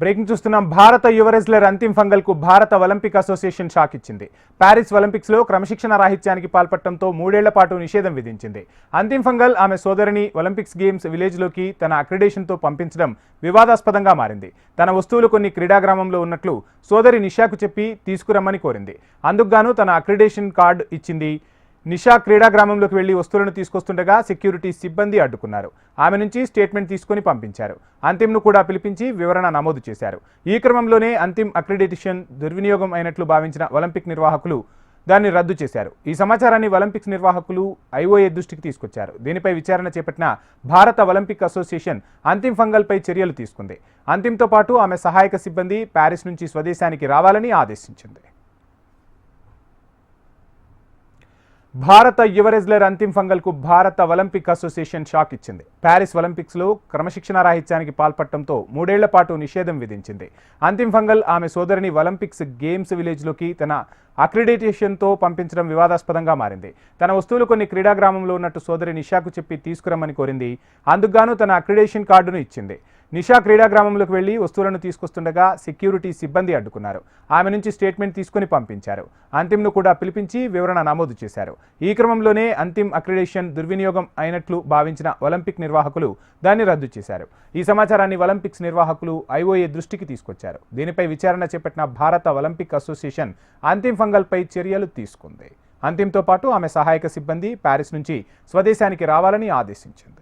Breaking చూస్తున్నాం. భారత యువ రెజ్లర్ అంతిమ్ ఫంగల్కు భారత ఒలింపిక్ అసోసియేషన్ షాక్ ఇచ్చింది. ప్యారిస్ ఒలింపిక్స్లో క్రమశిక్షణ రాహిత్యానికి పాల్పడటంతో మూడేళ్ళ పాటు నిషేధం విధించింది. అంతిమ్ ఫంగల్ ఆమె సోదరిని ఒలింపిక్స్ గేమ్స్ విలేజ్లోకి తన అక్రిడేషన్తో పంపించడం వివాదాస్పదంగా మారింది. తన వస్తువులు కొన్ని క్రీడా గ్రామంలో ఉన్నట్లు సోదరి నిషాకు చెప్పి తీసుకురమ్మని కోరింది. అందుకుగాను తన అక్రిడేషన్ కార్డు ఇచ్చింది నిషా క్రీడా గ్రామంలోకి వెళ్ళి వస్తువులను తీసుకొస్తుండగా సెక్యూరిటీ సిబ్బంది అడ్డుకున్నారు. ఆమె నుంచి స్టేట్మెంట్ తీసుకుని పంపించారు. అంతిమ్ను కూడా పిలిపించి వివరణ నమోదు చేశారు. ఈ క్రమంలోనే అంతిమ్ అక్రిడిటేషన్ దుర్వినియోగం అయినట్లు భావించిన ఒలింపిక్ నిర్వాహకులు దాన్ని రద్దు చేశారు. ఈ సమాచారాన్ని ఒలింపిక్స్ నిర్వాహకులు ఐఓఏ దృష్టికి తీసుకొచ్చారు. దీనిపై విచారణ చేపట్టిన భారత ఒలింపిక్ అసోసియేషన్ అంతిమ్ ఫంగల్పై చర్యలు తీసుకుంది. అంతిమ్తో పాటు ఆమె సహాయక సిబ్బంది ప్యారిస్ నుంచి స్వదేశానికి రావాలని ఆదేశించింది. భారత యువ రెజ్లర్ అంతిమ్ ఫంగల్కు భారత ఒలింపిక్ అసోసియేషన్ షాక్ ఇచ్చింది. ప్యారిస్ ఒలింపిక్స్లో క్రమశిక్షణ రాహిత్యానికి పాల్పడటంతో మూడేళ్ళ పాటు నిషేధం విధించింది. అంతిమ్ ఫంగల్ ఆమె సోదరిని ఒలింపిక్స్ గేమ్స్ విలేజ్లోకి తన అక్రిడిటేషన్తో పంపించడం వివాదాస్పదంగా మారింది. తన వస్తువులు కొన్ని క్రీడా గ్రామంలో ఉన్నట్టు సోదరి నిషాకు చెప్పి తీసుకురమ్మని కోరింది. అందుకుగాను తన అక్రిడేషన్ కార్డును ఇచ్చింది. నిషా క్రీడా గ్రామంలోకి వెళ్ళి వస్తువులను తీసుకొస్తుండగా సెక్యూరిటీ సిబ్బంది అడ్డుకున్నారు. ఆమె నుంచి స్టేట్మెంట్ తీసుకుని పంపించారు. అంతిమ్ను కూడా పిలిపించి వివరణ నమోదు చేశారు. ఈ క్రమంలోనే అంతిమ్ అక్రిడేషన్ దుర్వినియోగం అయినట్లు భావించిన ఒలింపిక్ నిర్వాహకులు దాన్ని రద్దు చేశారు. ఈ సమాచారాన్ని ఒలింపిక్స్ నిర్వాహకులు ఐఓఏ దృష్టికి తీసుకొచ్చారు. దీనిపై విచారణ చేపట్టిన భారత ఒలింపిక్ అసోసియేషన్ అంతిమ్ ఫంగల్పై చర్యలు తీసుకుంది. అంతిమ్తో పాటు ఆమె సహాయక సిబ్బంది ప్యారిస్ నుంచి స్వదేశానికి రావాలని ఆదేశించింది.